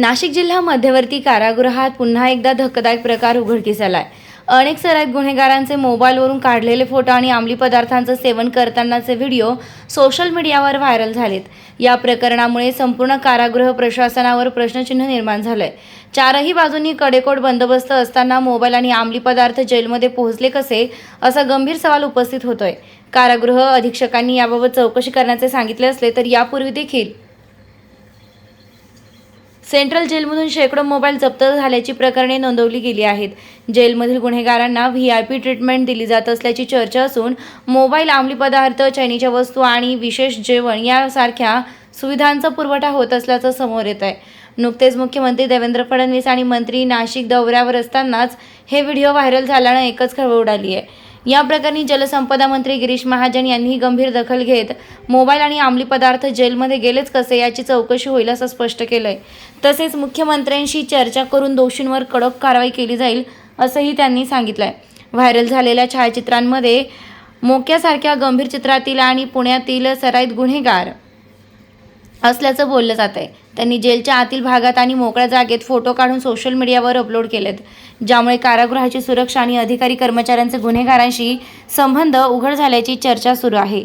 नाशिक जिल्हा मध्यवर्ती कारागृहात पुन्हा एकदा धक्कादायक प्रकार उघडकीस आलाय. अनेक सराईत गुन्हेगारांचे मोबाईलवरून काढलेले फोटो आणि अंमली पदार्थांचं सेवन करतानाचे व्हिडिओ सोशल मीडियावर व्हायरल झालेत. या प्रकरणामुळे संपूर्ण कारागृह प्रशासनावर प्रश्नचिन्ह निर्माण झालंय. चारही बाजूंनी कडेकोट बंदोबस्त असताना मोबाईल आणि अंमली पदार्थ जेलमध्ये पोहोचले कसे असा गंभीर सवाल उपस्थित होतोय. कारागृह अधीक्षकांनी याबाबत चौकशी करण्याचे सांगितले असले तर यापूर्वी देखील सेंट्रल जेलमधून शेकडो मोबाईल जप्त झाल्याची प्रकरणे नोंदवली गेली आहेत. जेलमधील गुन्हेगारांना व्ही आय पी ट्रीटमेंट दिली जात असल्याची चर्चा असून मोबाईल अंमली पदार्थ चैनीच्या वस्तू आणि विशेष जेवण यासारख्या सुविधांचा पुरवठा होत असल्याचं समोर येत आहे. नुकतेच मुख्यमंत्री देवेंद्र फडणवीस आणि मंत्री नाशिक दौऱ्यावर असतानाच हे व्हिडिओ व्हायरल झाल्यानं एकच खळबळ उडाली आहे. या प्रकरणी जलसंपदा मंत्री गिरीश महाजन यांनीही गंभीर दखल घेत मोबाईल आणि अंमली पदार्थ जेलमध्ये गेलेच कसे याची चौकशी होईल असं स्पष्ट केलंय. तसेच मुख्यमंत्र्यांशी चर्चा करून दोषींवर कडक कारवाई केली जाईल असंही त्यांनी सांगितलंय. व्हायरल झालेल्या छायाचित्रांमध्ये मोक्यासारख्या गंभीर चित्रातील आणि पुण्यातील सराईत गुन्हेगार असल्याचं बोललं जात आहे त्यांनी जेलच्या आतील भागात आणि मोकळ्या जागेत फोटो काढून सोशल मीडियावर अपलोड केलेत. ज्यामुळे कारागृहाची सुरक्षा आणि अधिकारी कर्मचाऱ्यांचे गुन्हेगारांशी संबंध उघड झाल्याची चर्चा सुरू आहे.